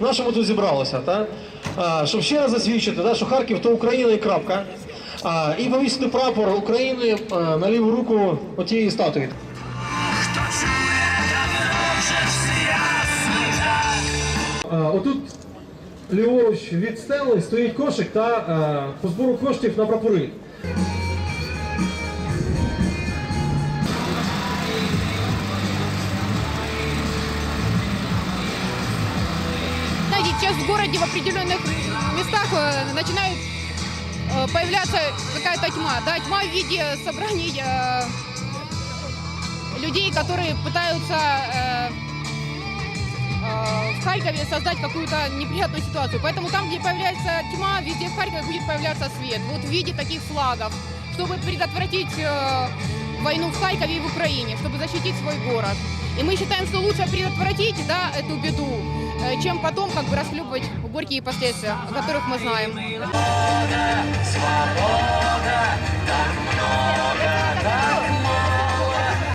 На що ми тут зібралися, та? А, щоб ще раз засвідчити, та, що Харків то Україна і крапка. А, і повісити прапор України а, на ліву руку отієї статуї. Отут ліворуч від стели стоїть кошик та а, по збору коштів на прапори. Сейчас в городе в определенных местах э, начинает э, появляться какая-то тьма. Да, тьма в виде собраний э, людей, которые пытаются в Харькове создать какую-то неприятную ситуацию. Поэтому там, где появляется тьма, везде в Харькове будет появляться свет. Вот в виде таких флагов, чтобы предотвратить войну в Харькове и в Украине, чтобы защитить свой город. И мы считаем, что лучше предотвратить да, эту беду, чем потом как бы расхлебывать горькие последствия, о которых мы знаем.